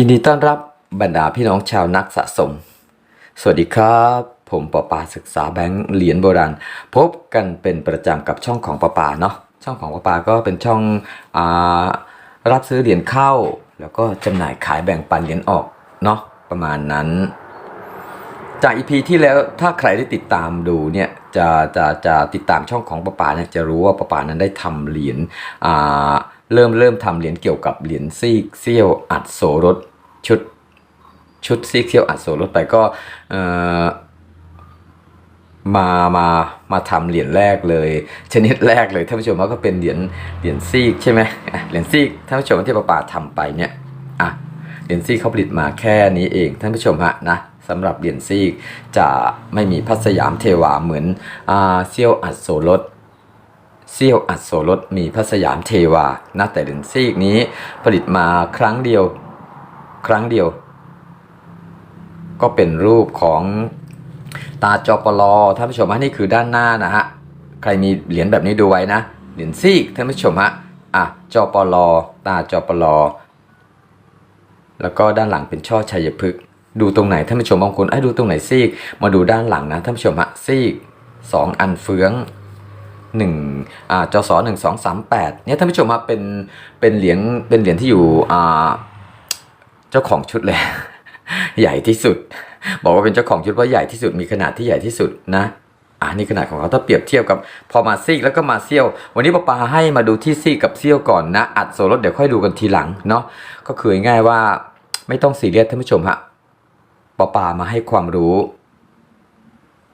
ยินดีต้อนรับบรรดาพี่น้องชาวนักสะสม สวัสดีครับ ผมปอปาศึกษาแบงค์เหรียญโบราณ พบกันเป็นประจำกับช่องของปอปาเนาะ ช่องของปอปาก็เป็นช่องอรับซื้อเหรียญเข้า แล้วก็จำหน่ายขายแบ่งปันเหรียญออกเนาะ ประมาณนั้น จากอีพีที่แล้วถ้าใครได้ติดตามดูเนี่ยจะจะจะติดตามช่องของปะปาเนี่ยจะรู้ว่าปะปานั้นได้ทำเหรียญอ่า เริ่มเริ่มทำเหรียญเกี่ยวกับเหรียญซีกเซียวอัดโสรถชุดชุดซีกเซียวอัดโสรถไปก็เอ่อมามามาทำเหรียญแรกเลย ชนิดแรกเลยท่านผู้ชมว่าก็เป็นเหรียญเหรียญซีกใช่ไหมเหรียญซีกท่านผู้ชมที่ปะปาทำไปเนี่ยอะเหรียญซีกเขาผลิตมาแค่นี้เองท่านผู้ชมฮะนะสำหรับเหรียญซีกจะไม่มีพัสยามเทวาเหมือนอ่าเซียวอัดโสรถ เซี่ยวอัดโสรถมีพัสยามเทวานะแต่เหรียญซีกนี้ผลิตมาครั้งเดียวครั้งเดียว ก็เป็นรูปของตาจอปลอท่านผู้ชมฮะนี่คือด้านหน้านะฮะใครมีเหรียญแบบนี้ดูไว้นะเหรียญซีกท่านผู้ชมฮะอะจอปลอตาจอปลอแล้วก็ด้านหลังเป็นช่อชัยพฤกษ์ดูตรงไหนท่านผู้ชมบางคนไอ้ดูตรงไหนซีก มาดูด้านหลังนะท่านผู้ชมฮะซีกสองอันเฟือง หนึ่งอ่าจศหนึ่งสองสามแปดเนี่ยท่านผู้ชมฮะเป็นเป็นเหรียญเป็นเหรียญที่อยู่อ่าเจ้าของชุดเลย ใหญ่ที่สุด บอกว่าเป็นเจ้าของชุดเพราะใหญ่ที่สุดมีขนาดที่ใหญ่ที่สุดนะอ่านี่ขนาดของเขาถ้าเปรียบเทียบกับพอมาซีกแล้วก็มาเซี่ยว วันนี้ป้าปาให้มาดูที่ซีกกับเซี่ยวก่อนนะ อัดโซลดเดี๋ยวค่อยดูกันทีหลังเนาะก็คือง่ายว่าไม่ต้องซีเรียสท่านผู้ชมฮะป้าปามาให้ความรู้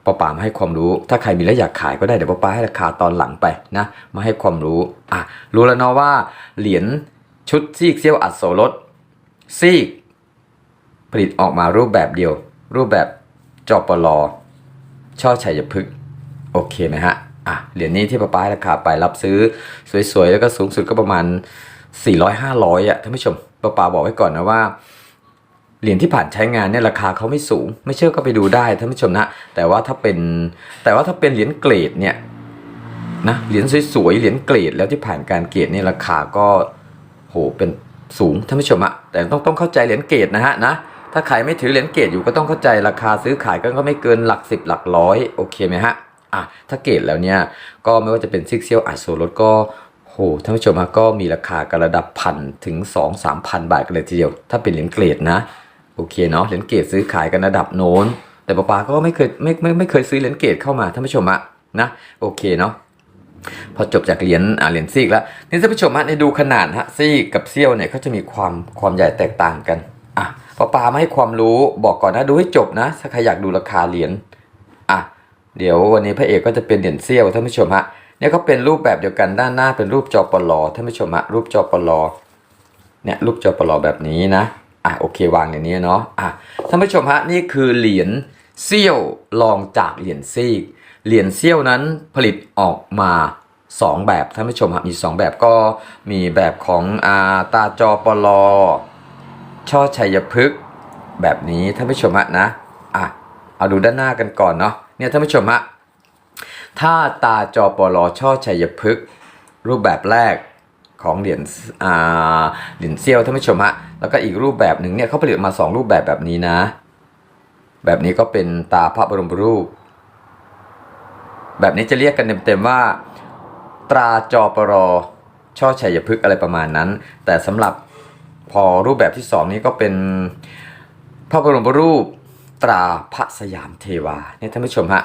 ป้าปามาให้ความรู้ ถ้าใครมีแล้วอยากขายก็ได้เดี๋ยวป้าปาให้ราคาตอนหลังไปนะมาให้ความรู้อะรู้แล้วเนาะว่าเหรียญชุดซีกเซียวอัดโซลดซีกผลิตออกมารูปแบบเดียว รูปแบบจอปลอช่อชัยพฤกษ์โอเคไหมฮะอะเหรียญนี้ที่ป้าป้าให้ราคาไปรับซื้อสวยๆ แล้วก็สูงสุดก็ประมาณ 400-500อะท่านผู้ชมป้าป้าบอกไว้ก่อนนะว่า เหรียญที่ผ่านใช้งานเนี่ยราคาเขาไม่สูง ไม่เชื่อก็ไปดูได้ท่านผู้ชมนะ แต่ว่าถ้าเป็นแต่ว่าถ้าเป็นเหรียญเกรดเนี่ยนะเหรียญสวยๆเหรียญเกรดแล้วที่ผ่านการเกรดเนี่ยราคาก็โหเป็นสูงท่านผู้ชมอะแต่ต้องต้องเข้าใจเหรียญเกรดนะฮะนะถ้าใครไม่ถือเหรียญเกรดอยู่ก็ต้องเข้าใจราคาซื้อขายก็ไม่เกินหลักสิบหลักร้อยโอเคไหมฮะอะถ้าเกรดแล้วเนี่ยก็ไม่ว่าจะเป็นซิกเซียลไอโซรถก็โหท่านผู้ชมฮะก็มีราคากันระดับพันถึงสองสามพันบาทกันเลยทีเดียว ถ้าเป็นเหรียญเกรดนะ โอเคเนาะเหรียญเกรดซื้อขายกันระดับโน้น แต่ป้าปาก็ไม่เคยไม่ไม่ไม่เคยซื้อเหรียญเกรดเข้ามาท่านผู้ชมอะนะโอเคเนาะพอจบจากเหรียญเหรียญซีกแล้วนี่ท่านผู้ชมฮะในดูขนาดฮะซีกกับเซี่ยวเนี่ยเขาจะมีความความใหญ่แตกต่างกันอะป้าปาไมาให้ความรู้บอกก่อนนะดูให้จบนะถ้าใครอยากดูราคาเหรียญอะเดี๋ยววันนี้พระเอกก็จะเป็นเหรียญเซี่ยวท่านผู้ชมฮะเนี่ยก็เป็นรูปแบบเดียวกันด้านหน้าเป็นรูปจอปลอท่านผู้ชมฮะรูปจอปลอเนี่ยรูปจอปลอแบบนี้นะ อะโอเควางอย่างนี้เนาะอะท่านผู้ชมฮะนี่คือเหรียญเซี่ยวลองจากเหรียญซีก เหรียญเซี่ยวนั้นผลิตออกมา 2 แบบท่านผู้ชมฮะมี 2 แบบก็มีแบบของอาตาจอปลอช่อชัยพฤกษ์แบบนี้ท่านผู้ชมฮะนะอะเอาดูด้านหน้ากันก่อนเนาะเนี่ยท่านผู้ชมฮะถ้าตาจอปลอช่อชัยพฤกษ์รูปแบบแรก ของเหรียญอ่าเหรียญเซียวท่านผู้ชมฮะแล้วก็อีกรูปแบบหนึ่งเนี่ยเขาผลิตมาสองรูปแบบแบบนี้นะ แบบนี้ก็เป็นตาพระบรมรูป แบบนี้จะเรียกกันเต็มๆว่า ตราจอปรอช่อชัยพฤกษ์อะไรประมาณนั้น แต่สำหรับพอรูปแบบที่สองนี้ก็เป็นพระบรมรูปตราพระสยามเทวาเนี่ยท่านผู้ชมฮะ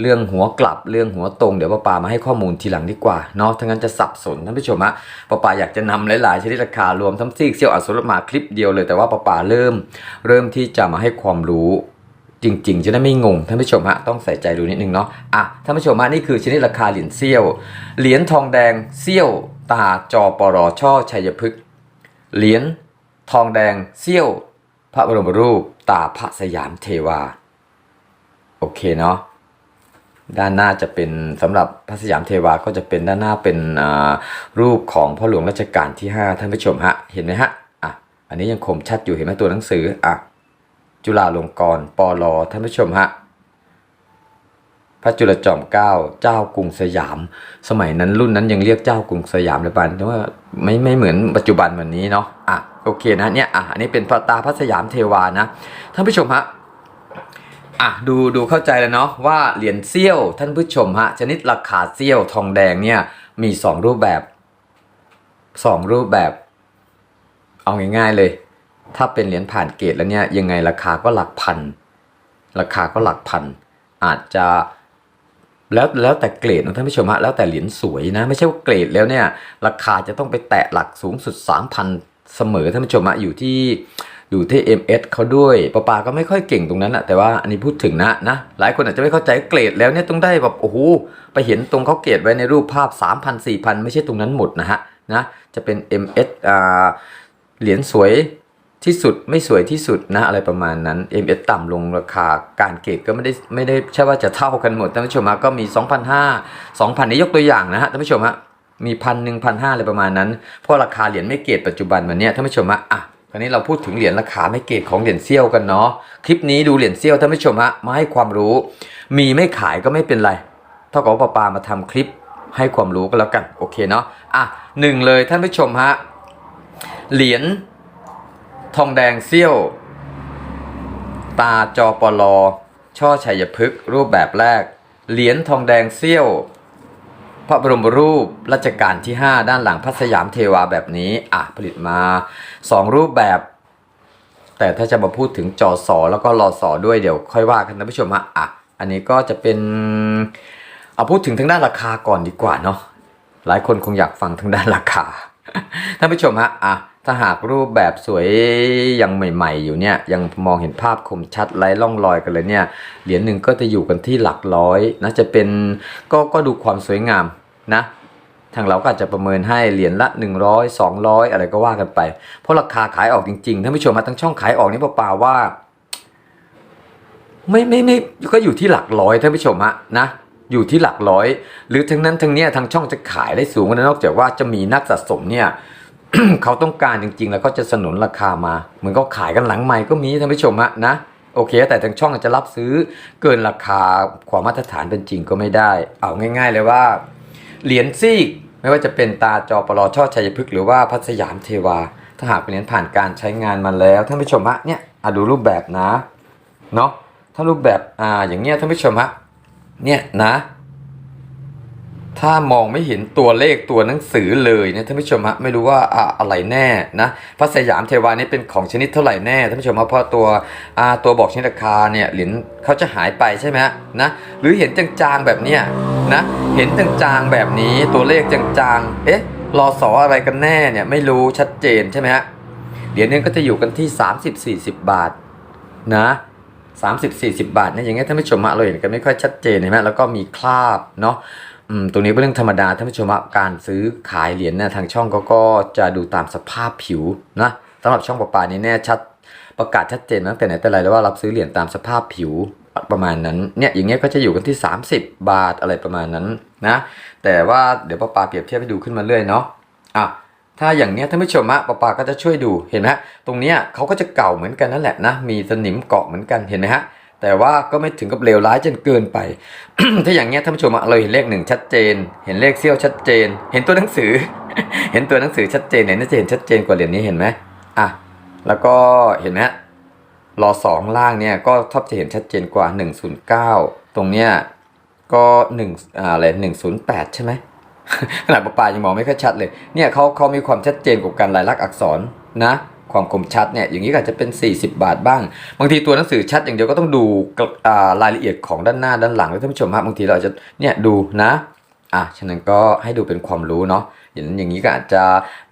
เรื่องหัวกลับเรื่องหัวตรงเดี๋ยวป้าปามาให้ข้อมูลทีหลังดีกว่าเนาะทั้างั้นจะสับสนท่านผู้ชมฮะป้าปาอยากจะนำหลายๆชนิดราคารวมทั้งซีกเซียวอัศรมาคลิปเดียวเลยแต่ว่าป้าปาเริ่ม เริ่มที่จะมาให้ความรู้จริงๆ จะได้ไม่งงท่านผู้ชมฮะต้องใส่ใจดูนิดนึงเนาะอะท่านผู้ชมฮะนี่คือชนิดราคาเหรียญเซี่ยว เหรียญทองแดงเซี่ยวตาจอปรช่อชัยพฤกษ์เหรียญทองแดงเซี่ยว พระบรมรูปตาพระสยามเทวา โอเคเนาะ ด้านหน้าจะเป็นสำหรับพระสยามเทวาก็จะเป็นด้านหน้าเป็นรูปของพ่อหลวงรัชกาลที่ 5 ท่านผู้ชมฮะเห็นไหมฮะอะอันนี้ยังคมชัดอยู่เห็นไหมตัวหนังสืออะจุฬาลงกรณ์ปลท่านผู้ชมฮะพระจุลจอมเกล้าเจ้ากรุงสยาม สมัยนั้นรุ่นนั้นยังเรียกเจ้ากรุงสยามเลยปานแต่ว่าไม่ไม่เหมือนปัจจุบันวันนี้เนาะอะโอเคนะเนี่ยอะอันนี้เป็นพระตาพระสยามเทวานะท่านผู้ชมฮะ อะดูดูเข้าใจแล้วเนาะว่าเหรียญเซี่ยวท่านผู้ชมฮะชนิดราคาเซี่ยวทองแดงเนี่ยมีสองรูปแบบสองรูปแบบ เอาง่ายๆเลย ถ้าเป็นเหรียญผ่านเกตแล้วเนี่ยยังไงราคาก็หลักพัน ราคาก็หลักพัน อาจจะแล้วแล้วแต่เกรดนะท่านผู้ชมฮะแล้วแต่เหรียญสวยนะ ไม่ใช่ว่าเกรดแล้วเนี่ยราคาจะต้องไปแตะหลักสูงสุด 3,000 เสมอท่านผู้ชมฮะอยู่ที่ อยู่ที่ MS เขาด้วยปะปาก็ไม่ค่อยเก่งตรงนั้นอะแต่ว่าอันนี้พูดถึงนะนะ หลายคนอาจจะไม่เข้าใจเกรดแล้วเนี่ยต้องได้แบบโอ้โหไปเห็นตรงเขาเกรดไว้ในรูปภาพ 3,000 4,000 ไม่ใช่ตรงนั้นหมดนะฮะนะจะเป็น MS อ่าเหรียญสวยที่สุดไม่สวยที่สุดนะอะไรประมาณนั้น MS ต่ำลงราคาการเกรดก็ไม่ได้ไม่ได้ใช่ว่าจะเท่ากันหมดท่านผู้ชมฮะก็มี 2,500 2,000นี้ยกตัวอย่างนะฮะท่านผู้ชมฮะมีพันหนึ่งพันห้าอะไรประมาณนั้นเพราะราคาเหรียญไม่เกรดปัจจุบันวันเนี้ยท่านผู้ชมฮะอะ คราวนี้เราพูดถึงเหรียญราคาไม่เกรดของเหรียญเซี่ยวกันเนาะ คลิปนี้ดูเหรียญเซี่ยวท่านผู้ชมฮะมาให้ความรู้ มีไม่ขายก็ไม่เป็นไร เท่ากับว่าปาปามาทำคลิปให้ความรู้กันแล้วกัน โอเคเนาะ อะหนึ่งเลยท่านผู้ชมฮะ เหรียญทองแดงเซี่ยว ตาจอปลอช่อชัยพฤกษ์รูปแบบแรก เหรียญทองแดงเซี่ยว พระบรมรูปรัชกาลที่ 5 ด้านหลังพระสยามเทวาแบบนี้อะผลิตมา 2 รูปแบบ แต่ถ้าจะมาพูดถึงจอสอแล้วก็รอสอด้วยเดี๋ยวค่อยว่ากันนะผู้ชมฮะอะอันนี้ก็จะเป็นเอาพูดถึงทางด้านราคาก่อนดีกว่าเนาะหลายคนคงอยากฟังทางด้านราคาท่านผู้ชมฮะอะ ถ้าหากรูปแบบสวยยังใหม่ ๆ อยู่เนี่ยยังมองเห็นภาพคมชัดไร้ร่องรอยกันเลยเนี่ยเหรียญหนึ่งก็จะอยู่กันที่หลักร้อยนะจะเป็นก็ก็ดูความสวยงามนะทางเราก็อาจจะประเมินให้เหรียญละ 100 200 อะไรก็ว่ากันไป เพราะราคาขายออกจริงๆท่านผู้ชมมาทั้งช่องขายออกนี่เปล่าๆว่า ไม่ไม่ไม่ก็อยู่ที่หลักร้อยท่านผู้ชมฮะนะอยู่ที่หลักร้อย หรือทั้งนั้นทั้งเนี้ยทางช่องจะขายได้สูงกว่านั้นนอกจากว่าจะมีนักสะสมเนี่ย เขาต้องการจริง ๆ แล้วก็จะสนุนราคามา เหมือนก็ขายกันหลังใหม่ก็มีท่านผู้ชมฮะนะโอเค แต่ทางช่องอาจจะรับซื้อเกินราคาความมาตรฐานเป็นจริงก็ไม่ได้ เอาง่าย ๆ เลยว่า เหรียญซีกไม่ว่าจะเป็นตาจอปลอช่อชัยพฤกษ์หรือว่าพัสยามเทวา ถ้าหากเป็นเหรียญผ่านการใช้งานมาแล้วท่านผู้ชมฮะเนี่ยอะดูรูปแบบนะเนาะถ้ารูปแบบอ่าอย่างเงี้ยท่านผู้ชมฮะเนี่ยนะ ถ้ามองไม่เห็นตัวเลขตัวหนังสือเลยเนี่ยท่านผู้ชมฮะไม่รู้ว่าอะอะไรแน่นะพระสยามเทวานี่เป็นของชนิดเท่าไหร่แน่ท่านผู้ชมฮะเพราะตัวอ่าตัวบอกชนิดราคาเนี่ยเหรียญเขาจะหายไปใช่ไหมฮะนะหรือเห็นจางๆแบบเนี้ยนะเห็นจางๆแบบนี้ตัวเลขจางๆเอ๊ะรอสออะไรกันแน่เนี่ยไม่รู้ชัดเจนใช่ไหมฮะเหรียญนึงก็จะอยู่กันที่ 30-40 บาทนะ30 40 บาทเนี่ยอย่างเงี้ยท่านผู้ชมฮะเราเห็นกันไม่ค่อยชัดเจนเห็นไหมแล้วก็มีคราบเนาะ อืมตรงนี้เป็นเรื่องธรรมดาท่านผู้ชมฮะการซื้อขายเหรียญเนี่ยทางช่องก็ก็จะดูตามสภาพผิวนะสำหรับช่องประปานี่แน่ชัดประกาศชัดเจนตั้งแต่ไหนแต่ไรแล้วว่ารับซื้อเหรียญตามสภาพผิวประมาณนั้นเนี่ยอย่างเงี้ยก็จะอยู่กันที่ 30 บาทอะไรประมาณนั้นนะแต่ว่าเดี๋ยวประปาเปรียบเทียบให้ดูขึ้นมาเรื่อยเนาะอะถ้าอย่างเนี้ยท่านผู้ชมอะปาปาก็จะช่วยดูเห็นไหมฮะตรงเนี้ยเขาก็จะเก่าเหมือนกันนั่นแหละนะมีสนิมเกาะเหมือนกันเห็นไหมฮะ แต่ว่าก็ไม่ถึงกับเลวร้ายจนเกินไป ถ้าอย่างเงี้ยท่านผู้ชมอะเราเห็นเลขหนึ่งชัดเจน เห็นเลขเซี่ยวชัดเจน เห็นตัวหนังสือ เห็นตัวหนังสือชัดเจนเนี่ยน่าจะเห็นชัดเจนกว่าเหรียญนี้เห็นไหมอะแล้วก็เห็นไหมฮะรอสองล่างเนี่ยก็ทอปจะเห็นชัดเจนกว่า 109 ตรงเนี้ยก็1อ่าอะไร108ใช่ไหมขนาดปลาปายังมองไม่ค่อยชัดเลย เนี่ยเขาเขามีความชัดเจนกับการลายลักษณ์อักษรนะ ความคมชัดเนี่ยอย่างนี้ก็อาจจะเป็น 40 บาทบ้าง บางทีตัวหนังสือชัดอย่างเดียวก็ต้องดูกับอ่ารายละเอียดของด้านหน้าด้านหลังด้วยท่านผู้ชมฮะบางทีเราจะเนี่ยดูนะอะฉะนั้นก็ให้ดูเป็นความรู้เนาะอย่างนั้นอย่างนี้ก็อาจจะ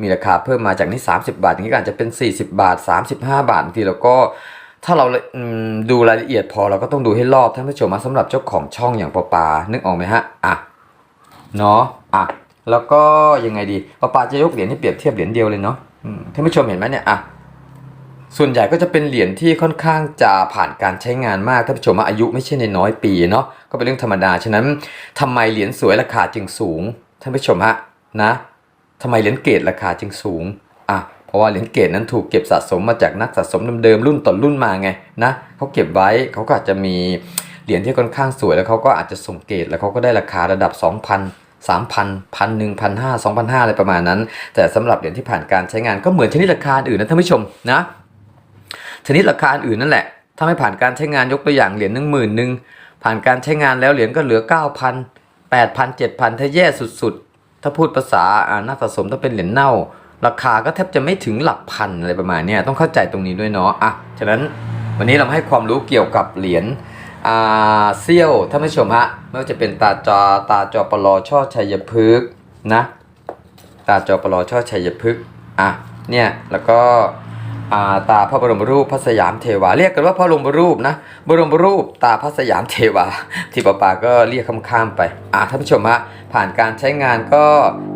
มีราคาเพิ่มมาจากนี้ 30 บาท อย่างนี้ก็อาจจะเป็น 40 บาท 35 บาทบางทีเราก็ถ้าเราดูรายละเอียดพอเราก็ต้องดูให้รอบท่านผู้ชมมาสำหรับเจ้าของช่องอย่างปอปานึกออกไหมฮะอะเนาะอะแล้วก็ยังไงดีปาปาจะยกเหรียญที่เปรียบเทียบเหรียญเดียวเลยเนาะ ท่านผู้ชมเห็นไหมเนี่ยอะส่วนใหญ่ก็จะเป็นเหรียญที่ค่อนข้างจะผ่านการใช้งานมากท่านผู้ชมว่าอายุไม่ใช่ในน้อยปีเนาะก็เป็นเรื่องธรรมดาฉะนั้นทำไมเหรียญสวยราคาจึงสูง ท่านผู้ชมฮะนะทำไมเหรียญเกรดราคาจึงสูงอะเพราะว่าเหรียญเกรดนั้นถูกเก็บสะสมมาจากนักสะสมเดิมๆรุ่นต่อรุ่นมาไงนะเขาเก็บไว้เขาก็อาจจะมีเหรียญที่ค่อนข้างสวยแล้วเขาก็อาจจะส่งเกรดแล้วเขาก็ได้ราคาระดับ 2,000 สามพันพันหนึ่งพันห้าสองพันห้าอะไรประมาณนั้น แต่สำหรับเหรียญที่ผ่านการใช้งานก็เหมือนชนิดราคาอื่นนะท่านผู้ชมนะชนิดราคาอื่นนั่นแหละถ้าไม่ผ่านการใช้งานยกตัวอย่างเหรียญหนึ่งหมื่นหนึ่งผ่านการใช้งานแล้วเหรียญก็เหลือ 9,000 8,000 7,000 ถ้าแย่สุดๆ ถ้าพูดภาษาอ่านักสะสมถ้าเป็นเหรียญเน่า ราคาก็แทบจะไม่ถึงหลักพันอะไรประมาณนี้ต้องเข้าใจตรงนี้ด้วยเนาะอะฉะนั้นวันนี้เราให้ความรู้เกี่ยวกับเหรียญ เซี่ยวท่านผู้ชมฮะไม่ว่าจะเป็นตาจอตาจอปลอช่อชัยพฤกษ์นะตาจอปลอช่อชัยพฤกษ์อะเนี่ยแล้วก็อาตาพระบรมรูปพระสยามเทวา เรียกกันว่าพระบรมรูปนะบรมรูปตาพระสยามเทวา ที่ป้าปาก็เรียกข้ามๆไปอะท่านผู้ชมฮะผ่านการใช้งานก็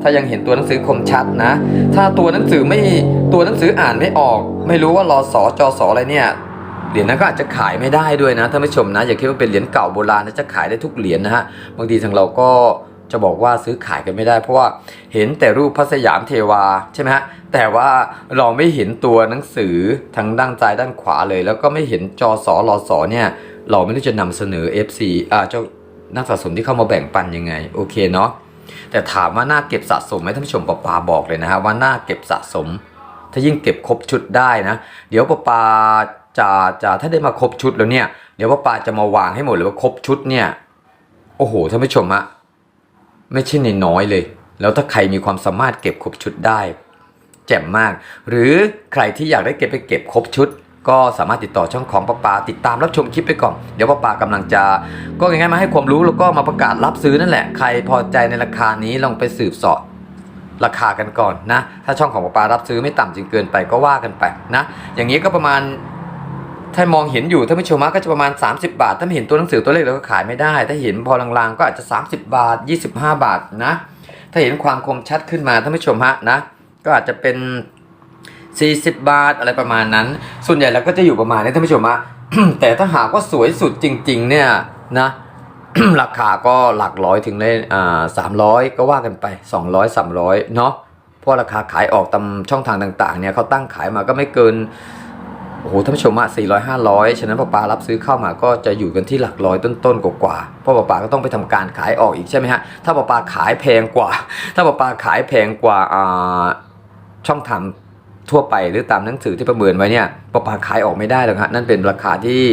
ถ้ายังเห็นตัวหนังสือคมชัดนะ ถ้าตัวหนังสือไม่ตัวหนังสืออ่านไม่ออก ไม่รู้ว่ารอสอจอสออะไรเนี่ย เหรียญนั้นก็อาจจะขายไม่ได้ด้วยนะท่านผู้ชมนะอย่าคิดว่าเป็นเหรียญเก่าโบราณนะจะขายได้ทุกเหรียญนะฮะบางทีทางเราก็จะบอกว่าซื้อขายกันไม่ได้ เพราะว่าเห็นแต่รูปพระสยามเทวาใช่ไหมฮะแต่ว่าเราไม่เห็นตัวหนังสือทั้งด้านซ้ายด้านขวาเลย แล้วก็ไม่เห็นจอสอรอสอเนี่ยเราไม่รู้จะนำเสนอ FC อ่าเจ้านักสะสมที่เข้ามาแบ่งปันยังไงโอเคเนาะแต่ถามว่าน่าเก็บสะสมไหมท่านผู้ชมปปาบอกเลยนะฮะว่าน่าเก็บสะสม ถ้ายิ่งเก็บครบชุดได้นะ เดี๋ยวปปา จะจะถ้าได้มาครบชุดแล้วเนี่ยเดี๋ยวปาปาจะมาวางให้หมดเลยว่าครบชุดเนี่ยโอ้โหท่านผู้ชมอะไม่ใช่ในน้อยเลย แล้วถ้าใครมีความสามารถเก็บครบชุดได้ แจ่มมาก หรือใครที่อยากได้เก็บไปเก็บครบชุด ก็สามารถติดต่อช่องของป้าปาติดตามรับชมคลิปไปก่อนเดี๋ยวป้าปากำลังจะ ก็ง่ายๆมาให้ความรู้แล้วก็มาประกาศรับซื้อนั่นแหละใครพอใจในราคานี้ลองไปสืบสอบราคากันก่อนนะ ถ้าช่องของปาปารับซื้อไม่ต่ำจนเกินไปก็ว่ากันไปนะ อย่างนี้ก็ประมาณ ถ้ามองเห็นอยู่ท่านผู้ชมก็จะประมาณ 30 บาท ถ้าไม่เห็นตัวหนังสือตัวเลขเราก็ขายไม่ได้ ถ้าเห็นพอลางๆก็อาจจะ 30 บาท 25 บาทนะ ถ้าเห็นความคมชัดขึ้นมาท่านผู้ชมฮะนะ ก็อาจจะเป็น 40 บาทอะไรประมาณนั้น ส่วนใหญ่แล้วก็จะอยู่ประมาณนี้ท่านผู้ชมฮะแต่ถ้าหากว่าสวยสุดจริง ๆ เนี่ยนะราคาก็หลักร้อยถึงได้อ่าสามร้อยก็ว่ากันไป 200 300เนาะเพราะราคาขายออกตามช่องทางต่าง ๆ เนี่ยเขาตั้งขายมาก็ไม่เกิน โอ้โหท่านผู้ชมอะ400 500 ฉะนั้นป้าปารับซื้อเข้ามาก็จะอยู่กันที่หลักร้อยต้นๆกว่าๆเพราะป้าปาก็ต้องไปทำการขายออกอีกใช่ไหมฮะ ถ้าป้าปาขายแพงกว่า ถ้าป้าปาขายแพงกว่าอ่าช่องทางทั่วไปหรือตามหนังสือที่ประเมินไว้เนี่ยป้าปาขายออกไม่ได้หรอกฮะนั่นเป็นราคาที่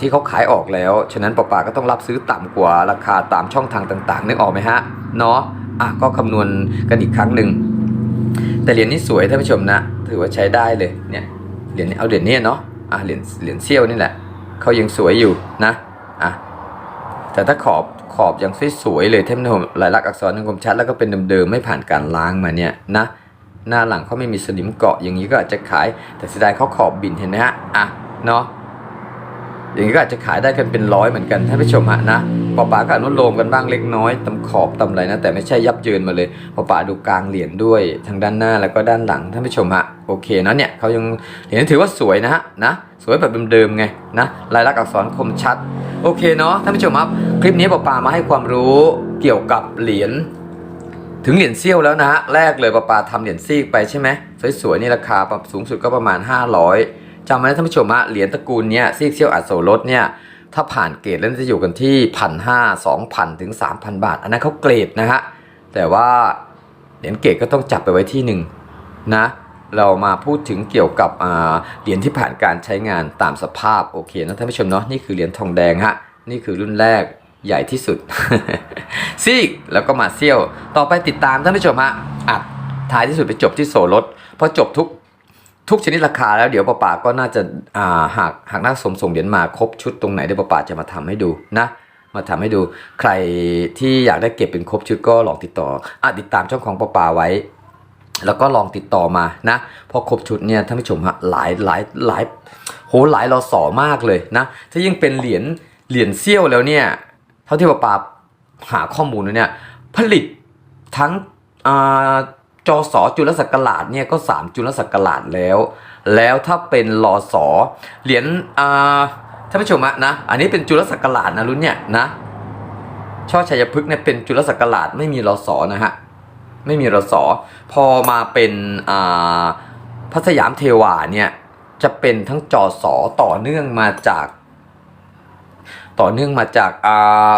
ที่เขาขายออกแล้ว ฉะนั้นป้าปาก็ต้องรับซื้อต่ำกว่าราคาตามช่องทางต่างๆนึกออกไหมฮะเนาะอะก็คำนวณกันอีกครั้งหนึ่งแต่เหรียญนี้สวยท่านผู้ชมนะ ถือว่าใช้ได้เลยเนี่ย เหรียญนี้เอาเหรียญนี้เนาะอะเหรียญเหรียญเซี่ยวนี่แหละเขายังสวยอยู่นะอะแต่ถ้าขอบขอบยังสวยๆเลยเท่านผู้ชมลายลักษณ์อักษรยังคมชัดแล้วก็เป็นเดิมๆไม่ผ่านการล้างมาเนี่ยนะหน้าหลังเขาไม่มีสนิมเกาะอย่างนี้ก็อาจจะขายแต่เสียดายเขาขอบบินเห็นไหมฮะอะเนาะ อย่างนี้ก็อาจจะขายได้กันเป็นร้อยเหมือนกันท่านผู้ชมฮะนะปอปาก็อนุโลมกันบ้างเล็กน้อยตำขอบตำอะไรนะแต่ไม่ใช่ยับเยินมาเลยปอปาดูกลางเหรียญด้วยทางด้านหน้าแล้วก็ด้านหลังท่านผู้ชมฮะโอเคนะเนี่ยเขายังเหรียญถือว่าสวยนะฮะนะสวยแบบเดิมๆไงนะลายลักษณ์อักษรคมชัดโอเคเนาะท่านผู้ชมครับคลิปนี้ปอปามาให้ความรู้เกี่ยวกับเหรียญถึงเหรียญเซี่ยวแล้วนะฮะแรกเลยปาปาทำเหรียญซีกไปใช่ไหมสวยๆนี่ราคาปรับสูงสุดก็ประมาณ 500 จำไว้นะท่านผู้ชมฮะเหรียญตระกูลเนี้ยซีเซี่ยวอัดโซรสเนี่ยถ้าผ่านเกรดแล้วจะอยู่กันที่พันห้าสองพันถึงสามพันบาท อันนั้นเขาเกรดนะฮะแต่ว่าเหรียญเกรดก็ต้องจับไปไว้ที่หนึ่งนะเรามาพูดถึงเกี่ยวกับอ่าเหรียญที่ผ่านการใช้งานตามสภาพโอเคนะท่านผู้ชมเนาะนี่คือเหรียญทองแดงฮะนี่คือรุ่นแรกใหญ่ที่สุดซีกแล้วก็มาเซี่ยว ต่อไปติดตามท่านผู้ชมฮะอะท้ายที่สุดไปจบที่โซลดพอจบทุก ทุกชนิดราคาแล้วเดี๋ยวป้าป๋าก็น่าจะอ่าหากหากนักสมส่งเหรียญมาครบชุดตรงไหนเดี๋ยวป้าป๋าจะมาทำให้ดูนะ มาทำให้ดูใครที่อยากได้เก็บเป็นครบชุดก็ลองติดต่ออะติดตามช่องของป้าป๋าไว้ แล้วก็ลองติดต่อมานะเพอครบชุดเนี่ยท่านผู้ชมฮะหลายหลายหลายโหหลายรอสอมากเลยนะ ถ้ายิ่งเป็นเหรียญเหรียญเซี่ยวแล้วเนี่ยเท่าที่ป้าปาหาข้อมูลแล้วเนี่ยผลิตทั้งอ่า จอสอจุลศักราชเนี่ยก็ 3 จุลศักราชแล้ว แล้วถ้าเป็นลอสอเหรียญอ่าท่านผู้ชมะนะ อันนี้เป็นจุลศักราชนะรุ่นเนี่ยนะช่อชัยพฤกษ์เนี่ยเป็นจุลศักราชไม่มีรอสอนะฮะไม่มีรสอพอมาเป็นอ่าพระสยามเทวาเนี่ยจะเป็นทั้งจอสอต่อเนื่องมาจาก ต่อเนื่องมาจากอ่า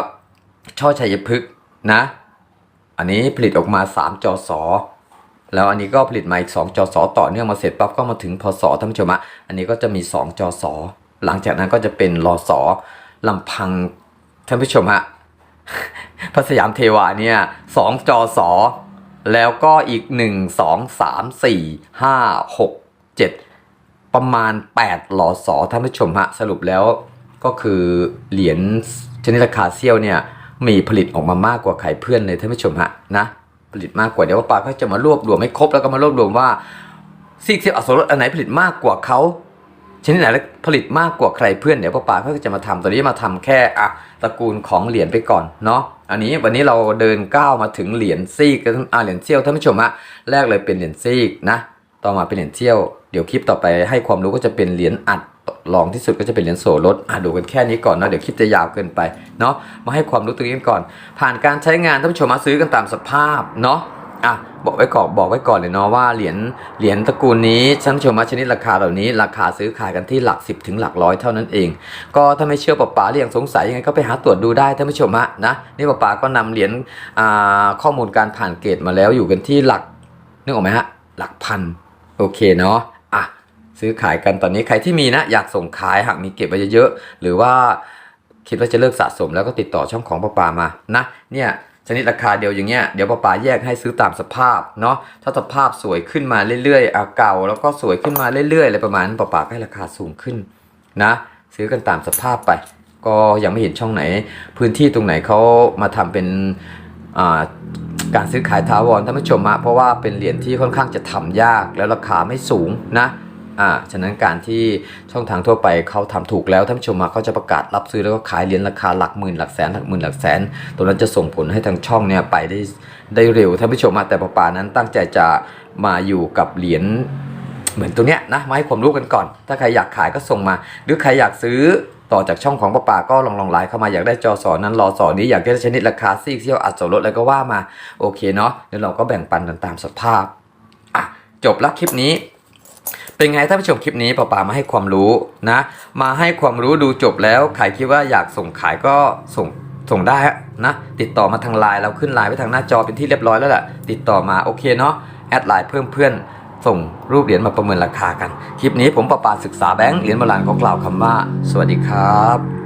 ช่อชัยพฤกษ์นะ อันนี้ผลิตออกมา 3จอสอ แล้วอันนี้ก็ผลิตมาอีก2จอสอต่อเนื่องมาเสร็จปั๊บก็มาถึงพศท่านผู้ชมฮะอันนี้ก็จะมี 2จอสอหลังจากนั้นก็จะเป็นรอสอลำพังท่านผู้ชมฮะพระสยามเทวาเนี่ยสองจอสอแล้วก็อีกหนึ่งสองสามสี่ห้าหกเจ็ดประมาณ 8 หลอสอท่านผู้ชมฮะสรุปแล้วก็คือเหรียญชนิดราคาเซียวเนี่ยมีผลิตออกมามากกว่าใครเพื่อนเลยท่านผู้ชมฮะนะ ผลิตมากกว่าเดี๋ยวว่าปาก็จะมารวบรวมให้ครบแล้วก็มารวบรวมว่าซีกเซียวอโศรอันไหนผลิตมากกว่าเขาชนิดไหนผลิตมากกว่าใครเพื่อนเดี๋ยวป้าป๋าเขาก็จะมาทำตัวนี้มาทำแค่อะตระกูลของเหรียญไปก่อนเนาะอันนี้วันนี้เราเดินก้าวมาถึงเหรียญซีกกันอ่าเหรียญเซี่ยวท่านผู้ชมฮะแรกเลยเป็นเหรียญซีกนะ ต่อมาเป็นเหรียญเซี่ยว เดี๋ยวคลิปต่อไปให้ความรู้ก็จะเป็นเหรียญอัด รองที่สุดก็จะเป็นเหรียญโสรถอะดูกันแค่นี้ก่อนเนาะเดี๋ยวคลิปจะยาวเกินไปเนาะมาให้ความรู้ตรงนี้กันก่อน ผ่านการใช้งานท่านผู้ชมมาซื้อกันตามสภาพเนาะอะบอกไว้ก่อนบอกไว้ก่อนเลยเนาะว่าเหรียญเหรียญตระกูลนี้ท่านผู้ชมว่าชนิดราคาเหล่านี้ ราคาซื้อขายกันที่หลักสิบถึงหลักร้อยเท่านั้นเอง ก็ถ้าไม่เชื่อป้าป๋าเรียงสงสัยยังไงก็ไปหาตรวจดูได้ท่านผู้ชมฮะนะนี่ป้าป๋าก็นำเหรียญอ่าข้อมูลการผ่านเกรดมาแล้วอยู่กันที่หลักนึกออกไหมฮะหลักพันโอเคเนาะ ซื้อขายกันตอนนี้ใครที่มีนะอยากส่งขายหากมีเก็บไว้เยอะๆหรือว่าคิดว่าจะเลิกสะสมแล้วก็ติดต่อช่องของป้าปามานะเนี่ยชนิดราคาเดียวอย่างเงี้ยเดี๋ยวป้าปาแยกให้ซื้อตามสภาพเนาะถ้าสภาพสวยขึ้นมาเรื่อยๆอะเก่า แล้วก็สวยขึ้นมาเรื่อยๆอะไรประมาณนั้นป้าปาก็ให้ราคาสูงขึ้นนะ ซื้อกันตามสภาพไป ก็ยังไม่เห็นช่องไหน พื้นที่ตรงไหนเขามาทำเป็นการซื้อขายถาวรท่านผู้ชมฮะเพราะว่าเป็นเหรียญที่ค่อนข้างจะทำยากแล้วราคาไม่สูงนะ อ่าฉะนั้นการที่ช่องทางทั่วไปเขาทำถูกแล้วท่านผู้ชมมาเขาจะประกาศรับซื้อแล้วก็ขายเหรียญราคาหลักหมื่นหลักแสนหลักหมื่นหลักแสนตัวนั้นจะส่งผลให้ทางช่องเนี่ยไปได้ได้เร็วท่านผู้ชมมาแต่ป้าปานั้นตั้งใจจะมาอยู่กับเหรียญเหมือนตัวเนี้ยนะมาให้ความรู้กันก่อน ถ้าใครอยากขายก็ส่งมา หรือใครอยากซื้อต่อจากช่องของป้าป่าก็ลองลองไลน์เข้ามาอยากได้จอสอนั้นรอสอนี้อยากได้ชนิดราคาซีกเซี่ยวอัดส่วนลดอะไรก็ว่ามาโอเคเนาะเดี๋ยวเราก็แบ่งปันกันตามสภาพอะจบแล้วคลิปนี้ เป็นไงท่านผู้ชมคลิปนี้ป่าป่ามาให้ความรู้นะ มาให้ความรู้ดูจบแล้วใครคิดว่าอยากส่งขายก็ส่งส่งได้นะติดต่อมาทางไลน์เราขึ้นไลน์ไว้ทางหน้าจอเป็นที่เรียบร้อยแล้วแหละติดต่อมาโอเคเนาะแอดไลน์เพิ่มเพื่อนส่งรูปเหรียญมาประเมินราคากัน คลิปนี้ผมป้าป๋าศึกษาแบงค์เหรียญโบราณก็กล่าวคำว่า สวัสดีครับ